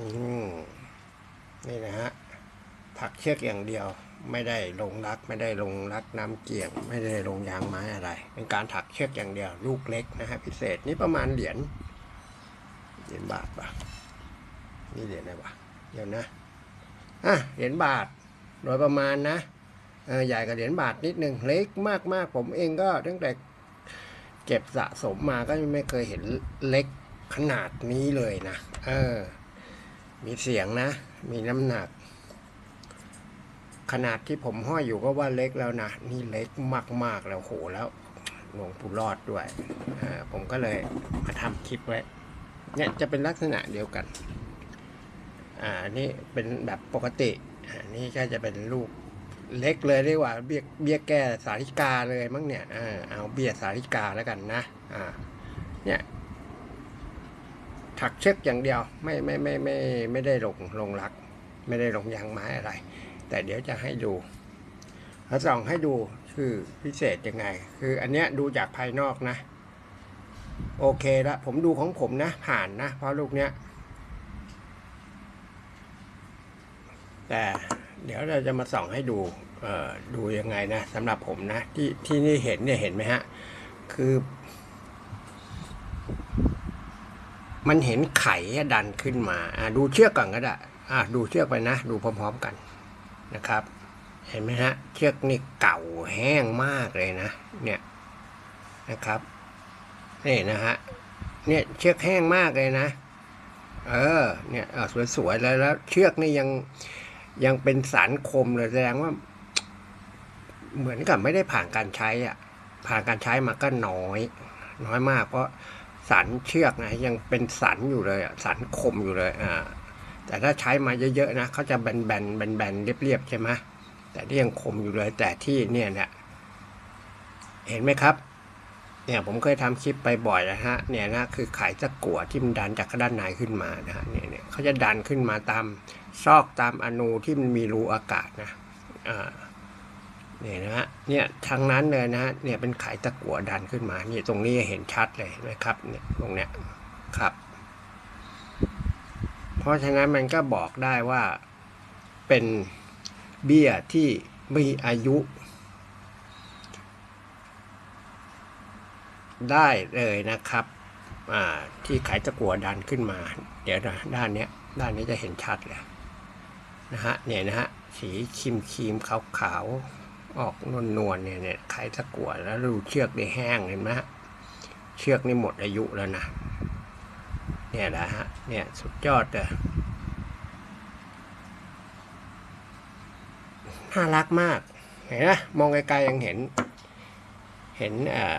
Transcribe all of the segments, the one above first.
นี่นะฮะถักเชือกอย่างเดียว ไม่ได้ลงรัก ไม่ได้ลงรักน้ำเกี่ยง ไม่ได้ลงยางไม้อะไร เป็นการถักเชือกอย่างเดียว ลูกเล็กนะฮะพิเศษนี่ประมาณเหรียญเหรียญบาทปะนี่เหรียญอะไรวะเดี๋ยวนะอะเหรียญบาทโดยประมาณนะใหญ่กว่าเหรียญบาทนิดนึงเล็กมากๆผมเองก็ตั้งแต่เก็บสะสมมาก็ไม่เคยเห็นเล็กขนาดนี้เลยนะ เออ มีเสียงนะ มีน้ำหนัก ขนาดที่ผมห้อยอยู่ก็ว่าเล็กแล้วนะ นี่เล็กมากๆแล้วโหแล้วหลวงปู่รอดด้วย ผมก็เลยมาทำคลิปไว้ เนี่ยจะเป็นลักษณะเดียวกัน อ่า นี่เป็นแบบปกติอ่านี่ก็จะเป็นลูกเล็กเลยเรียกว่าเบี้ยเบี้ยแก้สาริกาเลยมั้งเนี่ยอ่าเอาเบี้ยสาริกาแล้วกันนะ อ่า เนี่ย ถักเชือกอย่างเดียวไม่ไม่ไม่ไม่ไม่ได้ลงลงรัก ไม่ได้ลงยางไม้อะไร แต่เดี๋ยวจะให้ดูแล้วส่องให้ดูคือพิเศษยังไง คืออันเนี้ยดูจากภายนอกนะ โอเคละผมดูของผมนะ ผ่านนะ เพราะลูกเนี้ย แต่เดี๋ยวเราจะมาส่องให้ดูเอ่อดูยังไงนะสำหรับผมนะ ที่ที่นี่เห็นเนี่ยเห็นไหมฮะ คือ มันเห็นไข่ดันขึ้นมาดูเชือกก่อนก็ได้ดูเชือกไปนะ ดูพร้อมๆกันนะครับ เห็นไหมฮะ เชือกนี่เก่าแห้งมากเลยนะ เนี่ยนะครับนี่นะฮะเนี่ยเชือกแห้งมากเลยนะ เออ เนี่ยสวยๆแล้วแล้ว เชือกนี่ยังยังเป็นสารคมเลยแสดงว่า เหมือนกับไม่ได้ผ่านการใช้อะ ผ่านการใช้มาก็น้อย น้อยมากเพราะ สันเชือกนะยังเป็นสันอยู่เลยอะสันคมอยู่เลยอ่าแต่ถ้าใช้มาเยอะๆนะเขาจะแบนๆแบนๆเรียบๆใช่ไหมแต่ที่ยังคมอยู่เลยแต่ที่เนี่ยเนี่ยเห็นไหมครับ เนี่ยผมเคยทำคลิปไปบ่อยแล้วฮะเนี่ยนะคือไขตะกั่วที่มันดันจากด้านในขึ้นมานะฮะเนี่ยเนี่ยเขาจะดันขึ้นมาตามซอกตามอนูที่มันมีรูอากาศนะอ่า เนี่ยนะฮะเนี่ยทางนั้นเลยนะฮะเนี่ยเป็นไขตะกั่วดันขึ้นมาเนี่ยตรงนี้เห็นชัดเลยนะครับเนี่ยตรงเนี้ยครับ เพราะฉะนั้นมันก็บอกได้ว่าเป็นเบี้ยที่มีอายุ ได้เลยนะครับอ่าที่ไขตะกั่วดันขึ้นมา เดี๋ยวนะด้านเนี้ยด้านนี้จะเห็นชัดเลยนะฮะเนี่ยนะฮะสีครีมครีมขาวขาว ออกนวลนวลๆเนี่ยเนี่ยไขตะกั่วแล้วดูเชือกได้แห้งเห็นไหมฮะเชือกนี่หมดอายุแล้วนะ เนี่ยนะฮะ เนี่ยสุดยอดเลยน่ารักมาก เห็นไหมมองไกลๆยังเห็น เห็นเอ่อ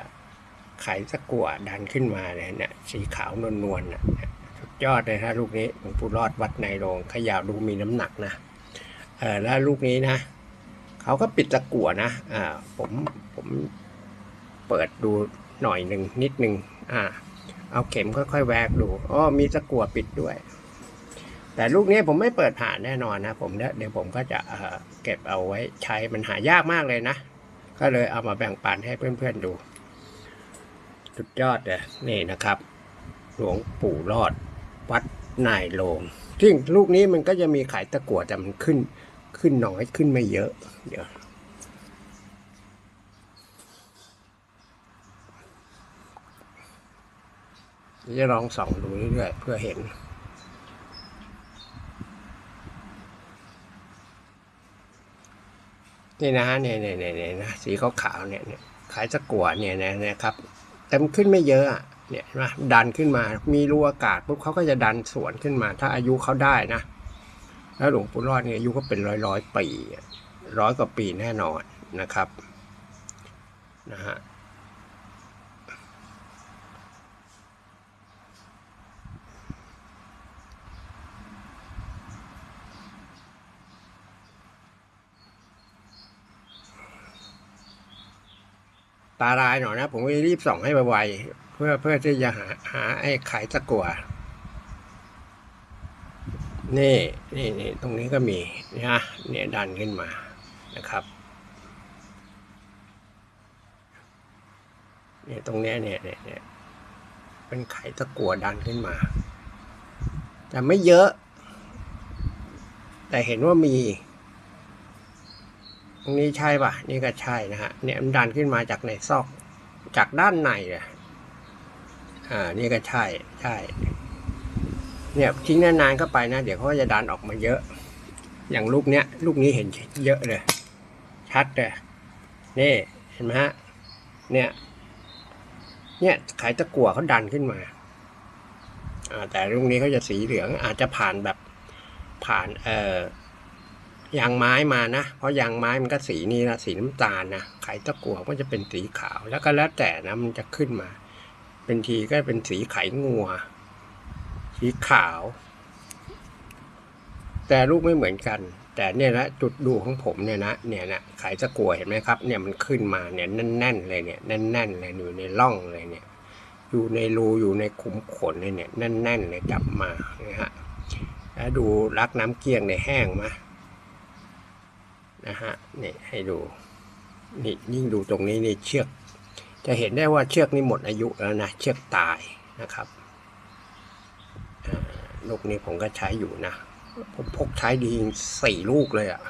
ไขตะกั่วดันขึ้นมาเลยเนี่ยสีขาวนวลนวลๆนะสุดยอดเลยนะลูกนี้หลวงปู่รอดวัดในโรงขยาวดูมีน้ำหนักนะ เออแล้วลูกนี้นะ เขาก็ปิดตะกั่วนะอ่าผมผมเปิดดูหน่อยหนึ่งนิดหนึ่งอ่า เอาเข็มค่อยๆแวกดูอ๋อมีตะกั่วปิดด้วย แต่ลูกนี้ผมไม่เปิดผ่านแน่นอนนะผมเดี๋ยวผมก็จะเอ่อเก็บเอาไว้ใช้มันหายากมากเลยนะ ก็เลยเอามาแบ่งปันให้เพื่อนๆดูสุดยอดเลยนี่นะครับ หลวงปู่รอดวัดนายโลงซึ่งลูกนี้มันก็จะมีไขตะกั่วแต่มันขึ้น ขึ้นน้อยขึ้นไม่เยอะ เดี๋ยวจะลองส่องดูเรื่อยๆเพื่อเห็น นี่นะเนี่ยเนี่ยเนี่ยนะสีขาวๆเนี่ยเนี่ยขายตะกั่วเนี่ยนะนะครับแต่มันขึ้นไม่เยอะเนี่ยนไหมดันขึ้นมา มีรูอากาศปุ๊บเขาก็จะดันสวนขึ้นมา ถ้าอายุเขาได้นะ แล้วหลวงปู่รอดเนี่ยอายุก็เป็นร้อยร้อยปีร้อยกว่าปีแน่นอนนะครับนะฮะตาลายหน่อยนะ ผมก็รีบส่องให้ไวๆเพื่อเพื่อที่จะหาหาไอ้ไข่ตะกัว นี่นี่นี่ตรงนี้ก็มีนะเนี่ยดันขึ้นมานะครับเนี่ยตรงเนี้ยเนี่ยเนี่ยเนี่ยเป็นไข่ตะกั่วดันขึ้นมา แต่ไม่เยอะ แต่เห็นว่ามีตรงนี้ใช่ป่ะ นี่ก็ใช่นะฮะเนี่ยมันดันขึ้นมาจากในซอกจากด้านในเลยอ่านี่ก็ใช่ใช่ เนี่ยทิ้งนานๆเข้าไปนะ เดี๋ยวเขาจะดันออกมาเยอะ อย่างลูกเนี้ย ลูกนี้เห็นเยอะเลย ชัดเลยนี่เห็นไหมฮะเนี่ยเนี่ยไขตะกั่วเขาดันขึ้นมาแต่ลูกนี้เขาจะสีเหลืองอาจจะผ่านแบบผ่านเอ่อยางไม้มานะ เพราะยางไม้มันก็สีนี้นะสีน้ำตาลนะไขตะกั่วก็จะเป็นสีขาวแล้วก็แล้วแต่นะมันจะขึ้นมา เป็นทีก็เป็นสีไขงัว สีขาว แต่ลูกไม่เหมือนกัน แต่เนี่ยนะจุดดูของผมเนี่ยนะเนี่ยนะไขตะกัวเห็นไหมครับ เนี่ยมันขึ้นมาเนี่ยแน่นๆเลยเนี่ยแน่นๆเลยอยู่ในร่องเลยเนี่ย อยู่ในรูอยู่ในขุมขนเลยเนี่ยแน่นๆเลยจับมานะฮะแล้วดูรักน้ำเกลี้ยงในแห้งไหมนะฮะนี่ให้ดูนี่ยิ่งดูตรงนี้นี่เชือก จะเห็นได้ว่าเชือกนี่หมดอายุแล้วนะเชือกตายนะครับ ลูกนี้ผมก็ใช้อยู่นะ ผมพกใช้ดีสี่ลูกเลยอะ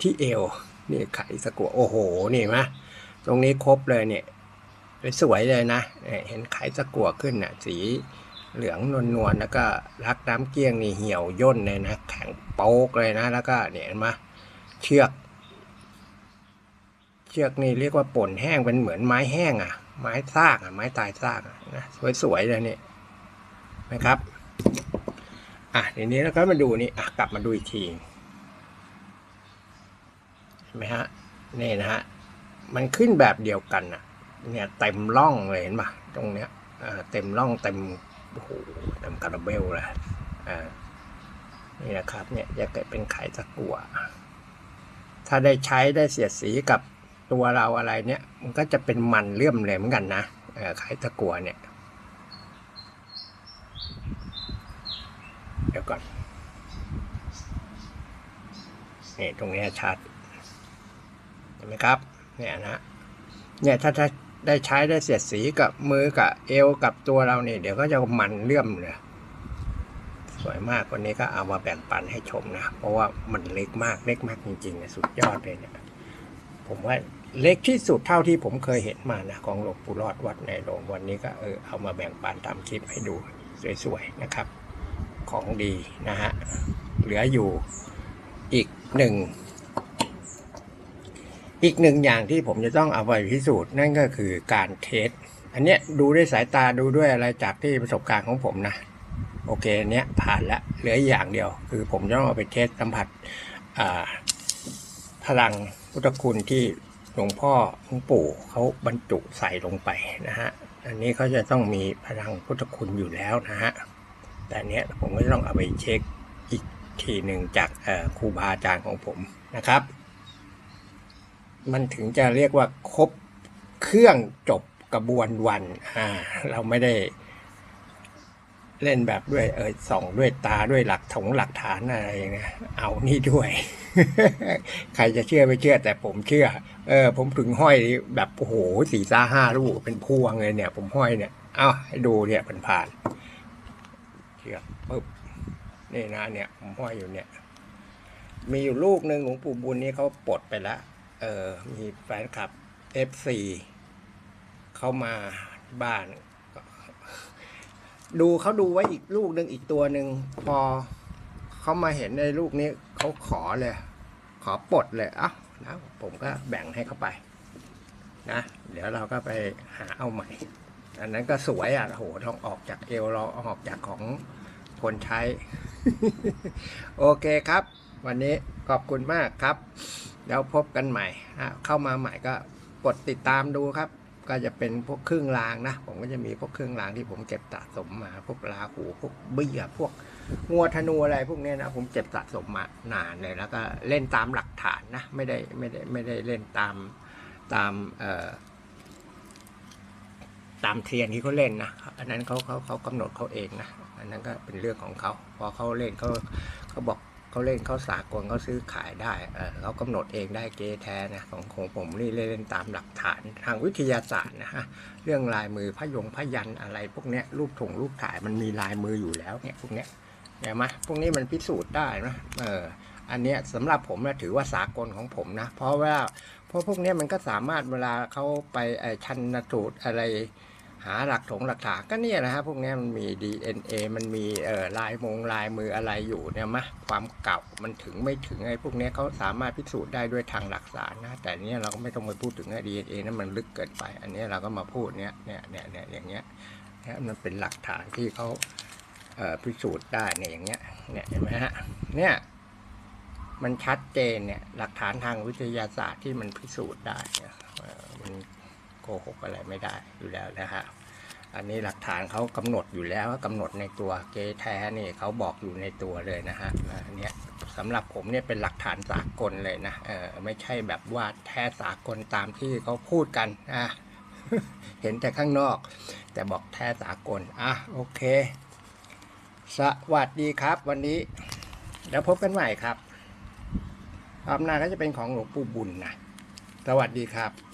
ที่เอวนี่ไขสกัวโอ้โห นี่ไหตรงนี้ครบเลยเนี่ยสวยเลยนะเนี่ยเห็นไขสกัวขึ้นน่ะ สีเหลืองนวลนวลๆแล้วก็รักน้ำเกลี้ยงนี่เหี่ยวย่นเลยนะ แข็งโป๊กเลยนะ แล้วก็เนี่ยเห็นไหมเชือก เชือกนี่เรียกว่าป่นแห้งเป็นเหมือนไม้แห้งอะ ไม้ซากอะไม้ตายซากอะนะสวยๆเลยเนี่ยนะครับ อะทีนี้เราก็มาดูนี่อะกลับมาดูอีกทีเห็นไหมฮะนี่นะฮะมันขึ้นแบบเดียวกันอะ เนี่ยเต็มร่องเลยเห็นปะตรงเนี้ยอ่าเต็มร่องเต็มโอ้โหเต็มคาราเบลเลยอ่านี่นะครับเนี่ยจะเกิดเป็นไข่ตะกั่วถ้าได้ใช้ได้เสียดสีกับตัวเราอะไรเนี่ย มันก็จะเป็นมันเลื่อมเลยเหมือนกันนะเออไข่ตะกั่วเนี่ย เดี๋ยวก่อนนี่ตรงนี้ชัดเห็นไหมครับ เนี่ยนะ เนี่ยถ้าถ้าได้ใช้ได้เสียดสีกับมือกับเอวกับตัวเราเนี่ยเดี๋ยวก็จะมันเลื่อมเลยสวยมากวันนี้ก็เอามาแบ่งปันให้ชมนะ เพราะว่ามันเล็กมากเล็กมากจริงๆนะสุดยอดเลยเนี่ยผมว่าเล็กที่สุดเท่าที่ผมเคยเห็นมานะของหลวงปู่รอดวัดในโรงวันนี้ก็เออเอามาแบ่งปันทำคลิปให้ดูสวยๆนะครับ ของดีนะฮะ เหลืออยู่อีกหนึ่ง อีกหนึ่งอย่างที่ผมจะต้องเอาไปพิสูจน์นั่นก็คือการเทส อันเนี้ยดูด้วยสายตาดูด้วยอะไรจากที่ประสบการณ์ของผมนะ โอเคอันเนี้ยผ่านละเหลืออย่างเดียว คือผมจะต้องเอาไปเทสสัมผัสอ่าพลังพุทธคุณที่หลวงพ่อหลวงปู่เขาบรรจุใส่ลงไปนะฮะ อันนี้เขาจะต้องมีพลังพุทธคุณอยู่แล้วนะฮะ แต่เนี้ยผมก็จะต้องเอาไปเช็คอีกทีหนึ่งจากครูบาอาจารย์ของผมนะครับ มันถึงจะเรียกว่าครบเครื่องจบกระบวนวันอ่าเราไม่ได้เล่นแบบด้วยเออส่องด้วยตาด้วยหลักถงหลักฐานอะไรนะเอานี่ด้วย ใครจะเชื่อไม่เชื่อแต่ผมเชื่อ เออ ผมถึงห้อยแบบโอ้โหสี่ซ่าห้าลูกเป็นพวงเลยเนี่ย ผมห้อยเนี่ย เอ้าให้ดูเนี่ยผ่านผ่านๆ เชือกปึ๊บนี่นะเนี่ยผมห้อยอยู่เนี่ย มีอยู่ลูกหนึ่งหลวงปู่บุญนี่เขาปลดไปแล้วเออมีแฟนคลับ F4 เขามาบ้าน ดูเขาดูไว้อีกลูกหนึ่งอีกตัวหนึ่งพอเขามาเห็นในลูกนี้เขาขอเลย ขอปลดเลยอะนะผมก็แบ่งให้เขาไป นะ เดี๋ยวเราก็ไปหาเอาใหม่ อันนั้นก็สวยอะโหต้องออกจากเอวเราออกจากของคนใช้ โอเคครับ วันนี้ขอบคุณมากครับ แล้วพบกันใหม่เข้ามาใหม่ก็กดติดตามดูครับ ก็จะเป็นพวกเครื่องรางนะ ผมก็จะมีพวกเครื่องรางที่ผมเก็บสะสมมา พวกลาหูพวกเบี้ยพวกงัวธนูอะไรพวกเนี้ยนะผมเก็บสะสมมานานเลยแล้วก็เล่นตามหลักฐานนะ ไม่ได้ไม่ได้ไม่ได้เล่นตามตามเอ่อ ตามเทียนที่เขาเล่นนะอันนั้นเขาเขาเขากำหนดเขาเองนะอันนั้นก็เป็นเรื่องของเขาพอเขาเล่นเขาเขาบอกเขาเล่นเขาสากลเขาซื้อขายได้เออเขากำหนดเองได้เกแท้นะของของผมนี่เล่นตามหลักฐานทางวิทยาศาสตร์นะฮะเรื่องลายมือพยงพยันอะไร พวกเนี้ยรูปถงรูปถ่ายมันมีลายมืออยู่แล้วเนี่ยพวกเนี้ยเห็นไหมพวกนี้มันพิสูจน์ได้นะเอออันเนี้ยสำหรับผมนะถือว่าสากลของผมนะ เพราะว่าเพราะพวกเนี้ยมันก็สามารถเวลาเขาไปชันสูตรอะไร หาหลักถงหลักฐานก็เนี่ยนะฮะพวกนี้มันมี DNA มันมีเอ่อลายมงลายมืออะไรอยู่เนี่ยมะความเก่ามันถึงไม่ถึงไอ้พวกนี้เขาสามารถพิสูจน์ได้ด้วยทางหลักฐานนะแต่เนี้ยเราก็ไม่ต้องไปพูดถึงไอ้ DNA นั้นมันลึกเกินไป อันนี้เราก็มาพูดเนี้ยเนี่ยเนี่ยเนี่ยอย่างเงี้ยนี่ยมันเป็นหลักฐานที่เขาเอ่อพิสูจน์ได้เนี่ยอย่างเงี้ยเนี่ยเห็นไหมฮะเนี่ยมันชัดเจนเนี่ยหลักฐานทางวิทยาศาสตร์ที่มันพิสูจน์ได้เนี่ยมัน โกหกอะไรไม่ได้อยู่แล้วนะฮะอันนี้หลักฐานเขากำหนดอยู่แล้วกำหนดในตัวเกแท้นี่เขาบอกอยู่ในตัวเลยนะฮะอันนี้สำหรับผมเนี่ยเป็นหลักฐานสากลเลยนะเออไม่ใช่แบบว่าแท้สากลตามที่เขาพูดกันอะเห็นแต่ข้างนอก แต่บอกแท้สากลอะโอเค สวัสดีครับ วันนี้แล้วพบกันใหม่ครับรอบหน้าก็จะเป็นของหลวงปู่บุญนะสวัสดีครับ